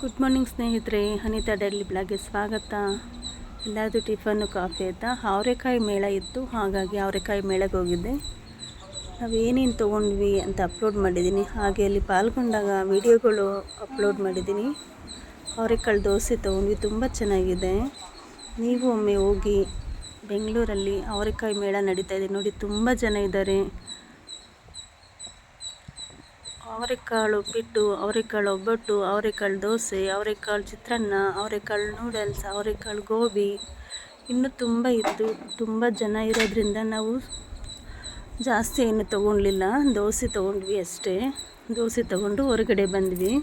Good morning ಸ್ನೇಹಿತರೆ. Anita daily ಬ್ಲಾಗ್ಗೆ ಸ್ವಾಗತ. ಎಲ್ಲಾದರೂ ಟಿಫನ್ನು ಕಾಫಿ ಆಯಿತಾ? ಅವರೆಕಾಯಿ ಮೇಳ ಇತ್ತು. ಹಾಗಾಗಿ ಅವರೆಕಾಯಿ ಮೇಳಕ್ಕೆ ಹೋಗಿದ್ದೆ. ನಾವು ಏನೇನು ತೊಗೊಂಡ್ವಿ ಅಂತ ಅಪ್ಲೋಡ್ ಮಾಡಿದ್ದೀನಿ. ಹಾಗೆ ಅಲ್ಲಿ ಪಾಲ್ಗೊಂಡಾಗ ವಿಡಿಯೋಗಳು ಅಪ್ಲೋಡ್ ಮಾಡಿದ್ದೀನಿ. ಅವರೆಕಾಳು ದೋಸೆ ತೊಗೊಂಡ್ವಿ. ತುಂಬ ಚೆನ್ನಾಗಿದೆ. ನೀವು ಒಮ್ಮೆ ಹೋಗಿ ಬೆಂಗಳೂರಲ್ಲಿ ಅವರೆಕಾಯಿ ಮೇಳ ನಡೀತಾ ಇದೆ. ನೋಡಿ, ತುಂಬ ಜನ ಇದ್ದಾರೆ. ಅವರೆಕಾಳು ಉಪ್ಪಿಟ್ಟು ಅವರೆಕಾಳು ಒಬ್ಬಟ್ಟು, ಅವರೆಕಾಳು ದೋಸೆ, ಅವರೆಕಾಳು ಚಿತ್ರಾನ್ನ, ಅವರೆಕಾಳು ನೂಡಲ್ಸ್, ಅವರೆಕಾಳು ಗೋಬಿ. ಇನ್ನೂ ತುಂಬ ಇತ್ತು ತುಂಬ ಜನ ಇರೋದ್ರಿಂದ ನಾವು ಜಾಸ್ತಿ ಏನು ತೊಗೊಳ್ಲಿಲ್ಲ ದೋಸೆ ತೊಗೊಂಡ್ವಿ ಅಷ್ಟೇ. ದೋಸೆ ತೊಗೊಂಡು ಹೊರಗಡೆ ಬಂದ್ವಿ.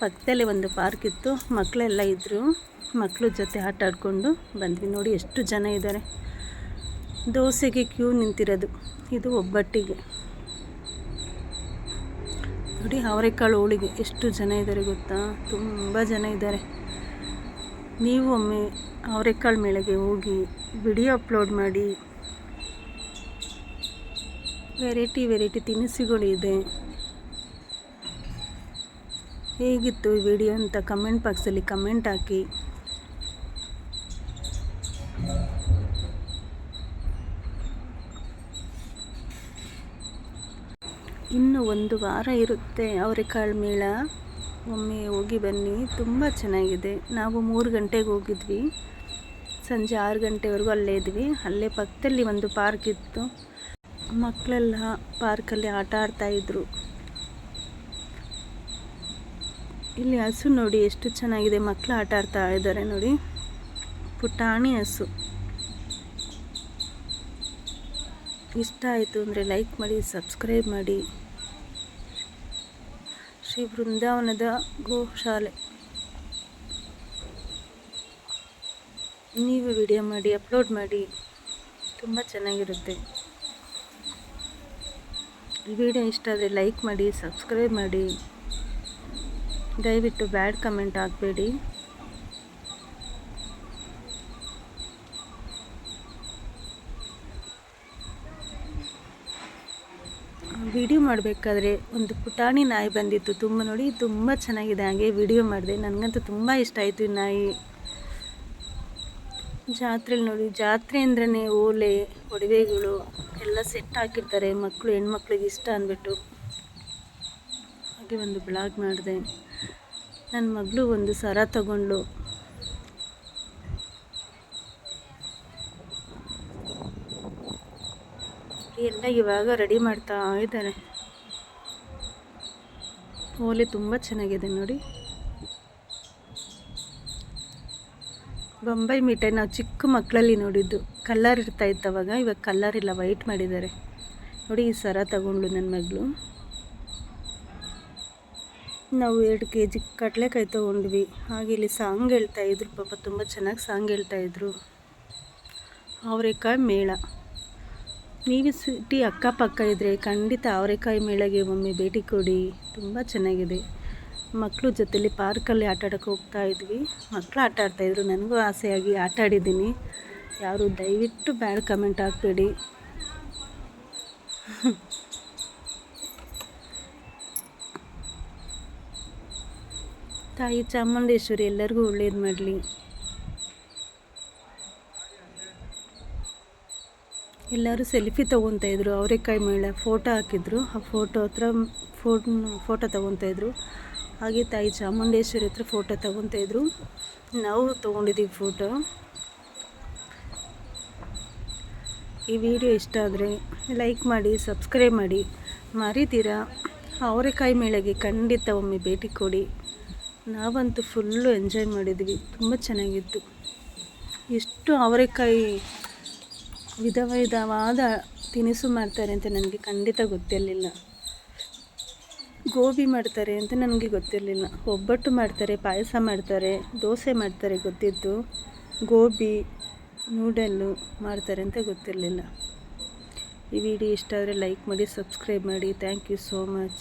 ಪಕ್ಕದಲ್ಲೇ ಒಂದು ಪಾರ್ಕ್ ಇತ್ತು. ಮಕ್ಕಳೆಲ್ಲ ಇದ್ದರು ಮಕ್ಕಳ ಜೊತೆ ಆಟ ಆಡಿಕೊಂಡು ಬಂದ್ವಿ. ನೋಡಿ ಎಷ್ಟು ಜನ ಇದ್ದಾರೆ. ದೋಸೆಗೆ ಕ್ಯೂ ನಿಂತಿರೋದು. ಇದು ಒಬ್ಬಟ್ಟಿಗೆ. ನೋಡಿ ಅವರೆಕಾಳು ಹೋಳಿಗೆ. ಎಷ್ಟು ಜನ ಇದ್ದಾರೆ ಗೊತ್ತಾ? ತುಂಬ ಜನ ಇದ್ದಾರೆ. ನೀವು ಒಮ್ಮೆ ಅವರೆಕಾಳು ಮೇಳೆಗೆ ಹೋಗಿ ವಿಡಿಯೋ ಅಪ್ಲೋಡ್ ಮಾಡಿ. ವೆರೈಟಿ ವೆರೈಟಿ ತಿನಿಸುಗಳಿದೆ ಹೇಗಿತ್ತು ಈ ವಿಡಿಯೋ ಅಂತ ಕಮೆಂಟ್ ಬಾಕ್ಸಲ್ಲಿ ಕಮೆಂಟ್ ಹಾಕಿ. ಇನ್ನು ಒಂದು ವಾರ ಇರುತ್ತೆ ಅವರೆಕಾಳು ಮೇಳ ಒಮ್ಮೆ ಹೋಗಿ ಬನ್ನಿ, ತುಂಬ ಚೆನ್ನಾಗಿದೆ. ನಾವು ಮೂರು ಗಂಟೆಗೆ ಹೋಗಿದ್ವಿ. ಸಂಜೆ ಆರು ಗಂಟೆವರೆಗೂ ಅಲ್ಲೇ ಇದ್ವಿ. ಅಲ್ಲೇ ಪಕ್ಕದಲ್ಲಿ ಒಂದು ಪಾರ್ಕ್ ಇತ್ತು. ಮಕ್ಕಳೆಲ್ಲ ಪಾರ್ಕಲ್ಲಿ ಆಟ ಆಡ್ತಾಯಿದ್ರು ಇಲ್ಲಿ ಹಸು ನೋಡಿ ಎಷ್ಟು ಚೆನ್ನಾಗಿದೆ. ಮಕ್ಕಳು ಆಟ ಆಡ್ತಾ ಇದ್ದಾರೆ ನೋಡಿ. ಪುಟಾಣಿ ಹಸು. ಇಷ್ಟ ಆಯಿತು ಅಂದರೆ ಲೈಕ್ ಮಾಡಿ, ಸಬ್ಸ್ಕ್ರೈಬ್ ಮಾಡಿ. ಶ್ರೀ ಬೃಂದಾವನದ ಗೋಶಾಲೆ. ನೀವು ವಿಡಿಯೋ ಮಾಡಿ, ಅಪ್ಲೋಡ್ ಮಾಡಿ, ತುಂಬ ಚೆನ್ನಾಗಿರುತ್ತೆ. ಈ ವಿಡಿಯೋ ಇಷ್ಟ ಆದರೆ ಲೈಕ್ ಮಾಡಿ, ಸಬ್ಸ್ಕ್ರೈಬ್ ಮಾಡಿ. ದಯವಿಟ್ಟು ಬ್ಯಾಡ್ ಕಮೆಂಟ್ ಹಾಕಬೇಡಿ. ವಿಡಿಯೋ ಮಾಡಬೇಕಾದ್ರೆ ಒಂದು ಪುಟಾಣಿ ನಾಯಿ ಬಂದಿತ್ತು. ತುಂಬ ನೋಡಿ, ತುಂಬ ಚೆನ್ನಾಗಿದೆ. ಹಾಗೆ ವಿಡಿಯೋ ಮಾಡಿದೆ. ನನಗಂತೂ ತುಂಬ ಇಷ್ಟ ಆಯಿತು ಈ ನಾಯಿ. ಜಾತ್ರೆಲಿ ನೋಡಿ, ಜಾತ್ರೆ ಅಂದ್ರೆ ಓಲೆ, ಒಡವೆಗಳು ಎಲ್ಲ ಸೆಟ್ ಹಾಕಿರ್ತಾರೆ. ಮಕ್ಕಳು ಹೆಣ್ಮಕ್ಳಿಗೆ ಇಷ್ಟ ಅಂದ್ಬಿಟ್ಟು. ಹಾಗೆ ಒಂದು ಬ್ಲಾಗ್ ಮಾಡಿದೆ. ನನ್ನ ಮಗಳು ಒಂದು ಸರ ತಗೊಂಡು ಎಲ್ಲ ಇವಾಗ ರೆಡಿ ಮಾಡ್ತಾ ಇದ್ದಾರೆ. ಓಲೆ ತುಂಬ ಚೆನ್ನಾಗಿದೆ ನೋಡಿ. ಬೊಂಬೈ ಮಿಠಾಯಿ ನಾವು ಚಿಕ್ಕ ಮಕ್ಕಳಲ್ಲಿ ನೋಡಿದ್ದು. ಕಲ್ಲರ್ ಇರ್ತಾ ಇತ್ತು ಅವಾಗ, ಇವಾಗ ಕಲ್ಲರ್ ಇಲ್ಲ, ವೈಟ್ ಮಾಡಿದ್ದಾರೆ. ನೋಡಿ ಈ ಸರ ತಗೊಂಡ್ಳು ನನ್ನ ಮಗಳು. ನಾವು ಎರಡು ಕೆ ಜಿ ಕಡಲೆಕಾಯಿ ತೊಗೊಂಡ್ವಿ. ಹಾಗೆ ಇಲ್ಲಿ ಸಾಂಗ್ ಹೇಳ್ತಾಯಿದ್ರು ಪಾಪ ತುಂಬ ಚೆನ್ನಾಗಿ ಸಾಂಗ್ ಹೇಳ್ತಾಯಿದ್ರು ಅವರೆಕಾಯಿ ಮೇಳ. ನೀವು ಸಿಟಿ ಅಕ್ಕಪಕ್ಕ ಇದ್ದರೆ ಖಂಡಿತ ಅವರೆಕಾಯಿ ಮೇಳಗೆ ಒಮ್ಮೆ ಭೇಟಿ ಕೊಡಿ. ತುಂಬ ಚೆನ್ನಾಗಿದೆ. ಮಕ್ಕಳು ಜೊತೆಲಿ ಪಾರ್ಕಲ್ಲಿ ಆಟ ಆಡೋಕ್ಕೆ ಹೋಗ್ತಾ ಇದ್ವಿ. ಮಕ್ಕಳು ಆಟ ಆಡ್ತಾಯಿದ್ರು ನನಗೂ ಆಸೆಯಾಗಿ ಆಟ ಆಡಿದ್ದೀನಿ. ಯಾರು ದಯವಿಟ್ಟು ಬ್ಯಾಡ್ ಕಮೆಂಟ್ ಹಾಕಬೇಡಿ. ತಾಯಿ ಚಾಮುಂಡೇಶ್ವರಿ ಎಲ್ಲರಿಗೂ ಒಳ್ಳೇದು ಮಾಡಲಿ. ಎಲ್ಲರೂ ಸೆಲ್ಫಿ ತೊಗೊತಾಯಿದ್ರು ಅವರೆಕಾಯಿ ಮೇಳ ಫೋಟೋ ಹಾಕಿದ್ರು. ಆ ಫೋಟೋ ಹತ್ರ ಫೋಟೋ ಫೋಟೋ ತೊಗೊತಾಯಿದ್ರು ಹಾಗೆ ತಾಯಿ ಚಾಮುಂಡೇಶ್ವರಿ ಹತ್ರ ಫೋಟೋ ತೊಗೊತಾಯಿದ್ರು ನಾವು ತೊಗೊಂಡಿದ್ದೀವಿ ಫೋಟೋ. ಈ ವಿಡಿಯೋ ಇಷ್ಟ ಆದರೆ ಲೈಕ್ ಮಾಡಿ, ಸಬ್ಸ್ಕ್ರೈಬ್ ಮಾಡಿ. ಮರಿತೀರಾ? ಅವರೆಕಾಯಿ ಮೇಳೆಗೆ ಖಂಡಿತ ಒಮ್ಮೆ ಭೇಟಿ ಕೊಡಿ. ನಾವಂತೂ ಫುಲ್ಲು ಎಂಜಾಯ್ ಮಾಡಿದ್ವಿ. ತುಂಬ ಚೆನ್ನಾಗಿತ್ತು. ಎಷ್ಟು ಅವರೆಕಾಯಿ ವಿಧ ವಿಧವಾದ ತಿನಿಸು ಮಾಡ್ತಾರೆ ಅಂತ ನನಗೆ ಖಂಡಿತ ಗೊತ್ತಿರಲಿಲ್ಲ. ಗೋಬಿ ಮಾಡ್ತಾರೆ ಅಂತ ನನಗೆ ಗೊತ್ತಿರಲಿಲ್ಲ. ಒಬ್ಬಟ್ಟು ಮಾಡ್ತಾರೆ, ಪಾಯಸ ಮಾಡ್ತಾರೆ, ದೋಸೆ ಮಾಡ್ತಾರೆ ಗೊತ್ತಿದ್ದು ಗೋಬಿ, ನೂಡಲ್ಲು ಮಾಡ್ತಾರೆ ಅಂತ ಗೊತ್ತಿರಲಿಲ್ಲ. ಈ ವಿಡಿಯೋ ಇಷ್ಟ ಆದರೆ ಲೈಕ್ ಮಾಡಿ, ಸಬ್ಸ್ಕ್ರೈಬ್ ಮಾಡಿ. Thank you so much.